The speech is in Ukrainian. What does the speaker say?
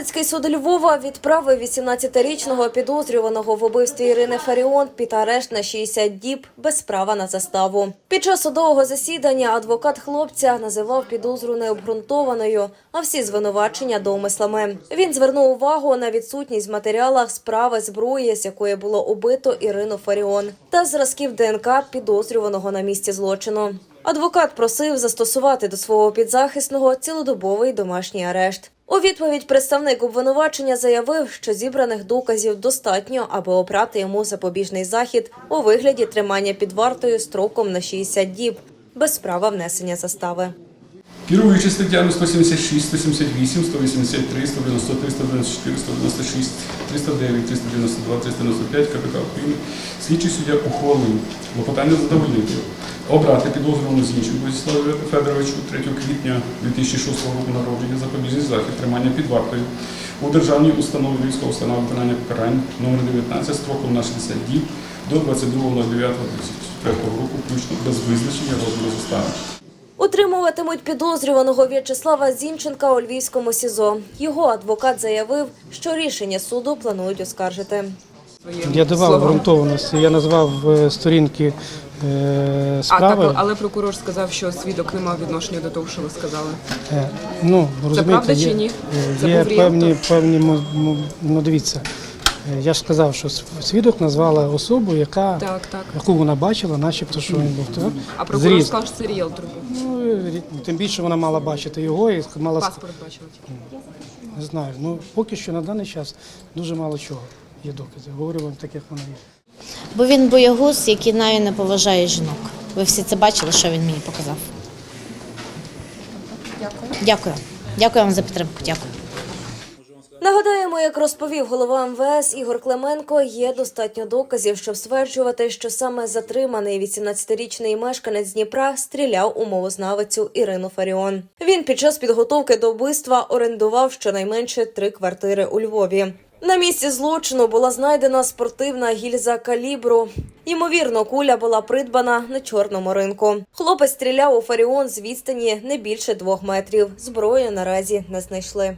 Галицький суд Львова відправив 18-річного підозрюваного в убивстві Ірини Фаріон під арешт на 60 діб без права на заставу. Під час судового засідання адвокат хлопця називав підозру необґрунтованою, а всі звинувачення домислами. Він звернув увагу на відсутність в матеріалах справи зброї, з якої було убито Ірину Фаріон, та зразків ДНК підозрюваного на місці злочину. Адвокат просив застосувати до свого підзахисного цілодобовий домашній арешт. У відповідь представник обвинувачення заявив, що зібраних доказів достатньо, аби обрати йому запобіжний захід у вигляді тримання під вартою строком на 60 діб без права внесення застави. Керуючи статтями 176, 178, 183, 193, 194, 196, 309, 392, 395 КПК України, слідчий суддя ухвалив клопотання задовольнити, обрати підозрювану Зінченку Вячеславу Федоровичу 3 квітня 2006 року народження запобіжний захід тримання під вартою у державній установі Львівського установа виконання покарань номер 19 строком на 60 діб до 22.09.2004 року включно без визначення розміру застави. Утримуватимуть підозрюваного В'ячеслава Зінченка у Львівському СІЗО. Його адвокат заявив, що рішення суду планують оскаржити. Я давав обґрунтованості, я назвав е, сторінки е, А так, але прокурор сказав, що свідок не мав відношення до того, що ви сказали. Е, ну, розумієте, правда є, чи ні? Це Є був певні, ріелтор? певні, мо- мо- ну дивіться, е, я ж сказав, що с- свідок назвала особу, яка, Так, так. яку вона бачила, начебто, що він був так? А прокурор сказав, що це ріелтор був. Ну, рі- тим більше вона мала бачити його і мала ск- Паспорт бачила тільки. не знаю. Ну поки що на даний час дуже мало чого є докази. Говорю вам так, як воно є. Бо він боягуз, який навіть не поважає жінок. Ви всі це бачили, що він мені показав. Дякую. Дякую. Дякую вам за підтримку. Дякую. Нагадаємо, як розповів голова МВС Ігор Клименко, є достатньо доказів, щоб стверджувати, що саме затриманий 18-річний мешканець Дніпра стріляв у мовознавицю Ірину Фаріон. Він під час підготовки до вбивства орендував щонайменше три квартири у Львові. На місці злочину була знайдена спортивна гільза калібру. Ймовірно, куля була придбана на чорному ринку. Хлопець стріляв у Фаріон з відстані не більше двох метрів. Зброю наразі не знайшли.